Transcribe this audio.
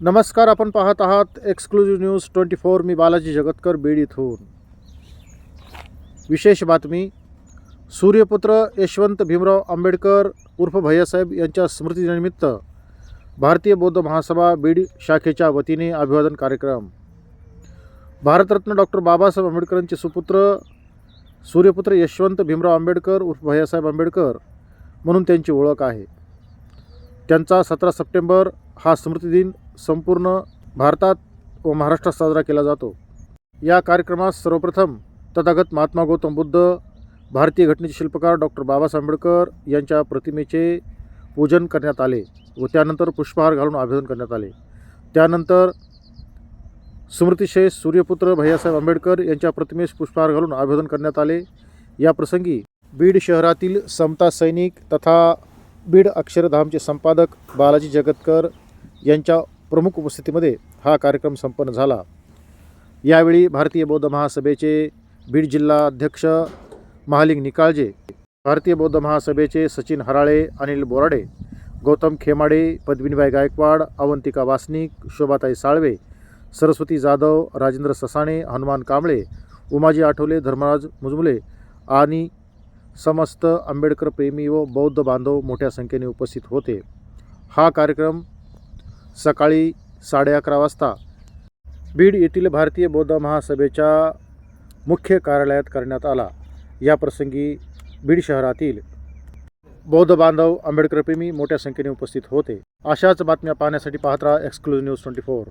नमस्कार आपण पाहत आहात एक्सक्लुझिव्ह न्यूज ट्वेंटी फोर मी बालाजी जगतकर बीड इथून. विशेष बातमी सूर्यपुत्र यशवंत भीमराव आंबेडकर उर्फ भैयासाहेब यांच्या स्मृतीनिमित्त भारतीय बौद्ध महासभा बीड शाखेच्या वतीने अभिवादन कार्यक्रम. भारतरत्न डॉक्टर बाबासाहेब आंबेडकरांचे सुपुत्र सूर्यपुत्र यशवंत भीमराव आंबेडकर उर्फ भैयासाहेब आंबेडकर म्हणून त्यांची ओळख आहे. त्यांचा सतरा सप्टेंबर हा स्मृतिदिन संपूर्ण भारतात व महाराष्ट्रात साजरा केला जातो. या कार्यक्रमात सर्वप्रथम तथागत महात्मा गौतम बुद्ध भारतीय घटनेचे शिल्पकार डॉक्टर बाबासाहेब आंबेडकर यांच्या प्रतिमेचे पूजन करण्यात आले व त्यानंतर पुष्पहार घालून अभिवादन करण्यात आले. त्यानंतर स्मृतिशेष सूर्यपुत्र भैयासाहेब आंबेडकर यांच्या प्रतिमेस पुष्पहार घालून अभिवादन करण्यात आले. या प्रसंगी बीड शहरातील समता सैनिक तथा बीड अक्षरधामचे संपादक बालाजी जगतकर यांच्या प्रमुख उपस्थितीमध्ये हा कार्यक्रम संपन्न झाला. यावेळी भारतीय बौद्ध महासभेचे बीड जिल्हा अध्यक्ष महालिंग निकाळजे भारतीय बौद्ध महासभेचे सचिन हराळे अनिल बोराडे गौतम खेमाडे पद्मिनीबाई गायकवाड अवंतिका वासनिक शोभाताई साळवे सरस्वती जाधव राजेंद्र ससाणे हनुमान कांबळे उमाजी आठवले धर्मराज मुजमुले आणि समस्त आंबेडकर प्रेमी व बौद्ध बांधव मोठ्या संख्येने उपस्थित होते. हा कार्यक्रम सकाळी साडे अकरा वाजता. बीड येथील भारतीय बौद्ध महासभेच्या मुख्य कार्यालयात करण्यात आला. या प्रसंगी बीड शहरातील बौद्ध बांधव आंबेडकर प्रेमी मोठ्या संख्येने उपस्थित होते. अशाच बातम्या पाहण्यासाठी पाहत राहा एक्सक्लुझिव्ह न्यूज ट्वेंटी फोर